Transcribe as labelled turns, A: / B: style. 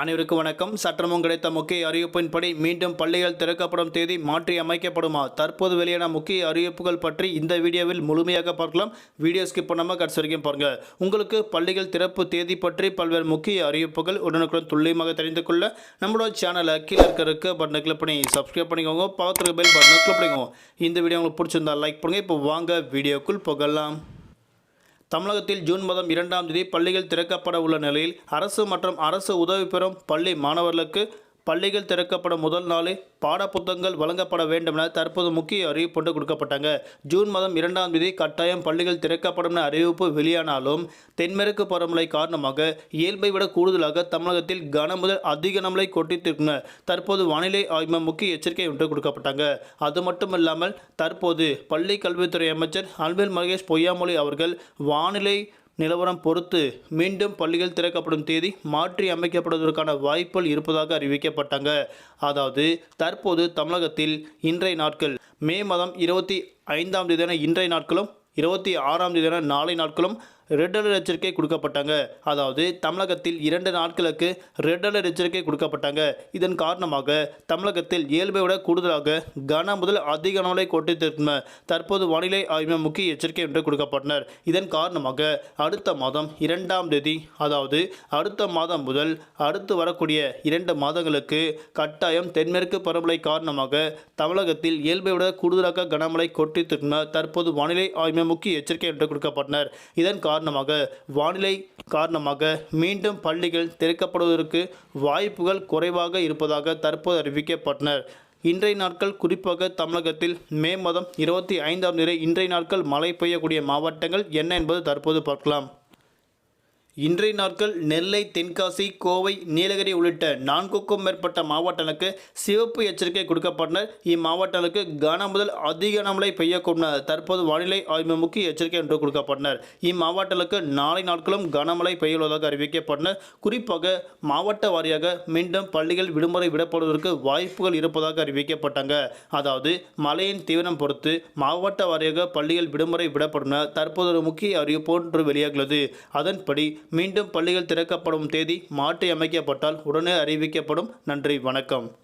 A: அனைவருக்கும் வணக்கம். சற்றமும் கிடைத்த முக்கிய அறிவிப்பின்படி மீண்டும் பள்ளிகள் திறக்கப்படும் தேதி மாற்றி அமைக்கப்படுமா? தற்போது வெளியான முக்கிய அறிவிப்புகள் பற்றி இந்த வீடியோவில் முழுமையாக பார்க்கலாம். வீடியோ ஸ்கிப் பண்ணாமல் கடைசி வரைக்கும் பாருங்கள் உங்களுக்கு பள்ளிகள் திறப்பு தேதி பற்றி பல்வேறு முக்கிய அறிவிப்புகள் உடனுக்குடன் துல்லியமாக தெரிந்து கொள்ள நம்மளோட சேனலை கீழே இருக்கிற பட்டனை கிளிக் பண்ணி சப்ஸ்கிரைப் பண்ணிக்கோங்க. பக்கத்தில் பெல் பட்டனை கிளிக் பண்ணிக்கோங்க. இந்த வீடியோ உங்களுக்கு பிடிச்சிருந்தா லைக் பண்ணுங்க. இப்போ வாங்க வீடியோக்குள் போகலாம். தமிழகத்தில் ஜூன் மாதம் இரண்டாம் தேதி பள்ளிகள் திறக்கப்பட உள்ள நிலையில் அரசு மற்றும் அரசு உதவி பெறும் பள்ளி மாணவர்களுக்கு பள்ளிகள் திறக்கப்படும் முதல் நாளே பாடப்புத்தகங்கள் வழங்கப்பட வேண்டும் என தற்போது முக்கிய அறிவிப்பு ஒன்று கொடுக்கப்பட்டாங்க. ஜூன் மாதம் இரண்டாம் தேதி கட்டாயம் பள்ளிகள் திறக்கப்படும் என அறிவிப்பு வெளியானாலும் தென்மேற்கு பருவமழை காரணமாக இயல்பை விட கூடுதலாக தமிழகத்தில் கன முதல் அதிக நம்மளை கொட்டித்திருக்கும் தற்போது வானிலை ஆய்வு முக்கிய எச்சரிக்கை ஒன்று கொடுக்கப்பட்டாங்க. அது மட்டும் இல்லாமல் தற்போது பள்ளி கல்வித்துறை அமைச்சர் அன்பில் மகேஷ் பொய்யாமொழி அவர்கள் வானிலை நிலவரம் பொறுத்து மீண்டும் பள்ளிகள் திறக்கப்படும் தேதி மாற்றி அமைக்கப்படுவதற்கான வாய்ப்புகள் இருப்பதாக அறிவிக்கப்பட்டாங்க. அதாவது தற்போது தமிழகத்தில் இன்றைய நாட்கள் மே மாதம் இருபத்தி ஐந்தாம் தேதியான இன்றைய நாட்களும் இருபத்தி ஆறாம் தேதியான நாளை நாட்களும் ரெட் அலர்ட் எச்சரிக்கை கொடுக்கப்பட்டாங்க. அதாவது தமிழகத்தில் இரண்டு நாட்களுக்கு ரெட் அலர்ட் எச்சரிக்கை கொடுக்கப்பட்டாங்க. இதன் காரணமாக தமிழகத்தில் இயல்பை விட கூடுதலாக கன முதல் அதிக கனமழை கொட்டித்திருக்கும் தற்போது வானிலை ஆய்வு முக்கிய எச்சரிக்கை என்று கொடுக்கப்பட்டனர். இதன் காரணமாக அடுத்த மாதம் இரண்டாம் தேதி அதாவது அடுத்த மாதம் முதல் அடுத்து வரக்கூடிய இரண்டு மாதங்களுக்கு கட்டாயம் தென்மேற்கு பருவமழை காரணமாக தமிழகத்தில் இயல்பை விட கூடுதலாக கனமழை கொட்டித்திருக்கும் தற்போது வானிலை ஆய்வு முக்கிய எச்சரிக்கை என்று கொடுக்கப்பட்டனர். இதன் காரணமாக வானிலை காரணமாக மீண்டும் பள்ளிகள் திறக்கப்படுவதற்கு வாய்ப்புகள் குறைவாக இருப்பதாக தற்போது அறிவிக்கப்பட்டனர். இன்றைய நாட்கள் குறிப்பாக தமிழகத்தில் மே மாதம் இருபத்தி ஐந்தாம் தேதி இன்றைய நாட்கள் மழை பெய்யக்கூடிய மாவட்டங்கள் என்ன என்பது தற்போது பார்க்கலாம். இன்றைய நாட்கள் நெல்லை தென்காசி கோவை நீலகிரி உள்ளிட்ட நான்குக்கும் மேற்பட்ட மாவட்டங்களுக்கு சிவப்பு எச்சரிக்கை கொடுக்கப்பட்டனர் இம்மாவட்டங்களுக்கு கன முதல் அதிக கனமழை பெய்யக்கூடும் தற்போது வானிலை ஆய்வு முக்கிய எச்சரிக்கை என்று கொடுக்கப்பட்டனர் இம்மாவட்டங்களுக்கு நாளை நாட்களும் கனமழை பெய்யுள்ளதாக அறிவிக்கப்பட்டனர் குறிப்பாக மாவட்ட வாரியாக மீண்டும் பள்ளிகள் விடுமுறை விடப்படுவதற்கு வாய்ப்புகள் இருப்பதாக அறிவிக்கப்பட்டாங்க. அதாவது மழையின் தீவிரம் பொறுத்து மாவட்ட வாரியாக பள்ளிகள் விடுமுறை விடப்படும் தற்போது ஒரு முக்கிய அறிவிப்பு ஒன்று வெளியாகிறது அதன்படி மீண்டும் பள்ளிகள் திறக்கப்படும் தேதி மாற்றி அமைக்கப்பட்டால் உடனே அறிவிக்கப்படும். நன்றி வணக்கம்.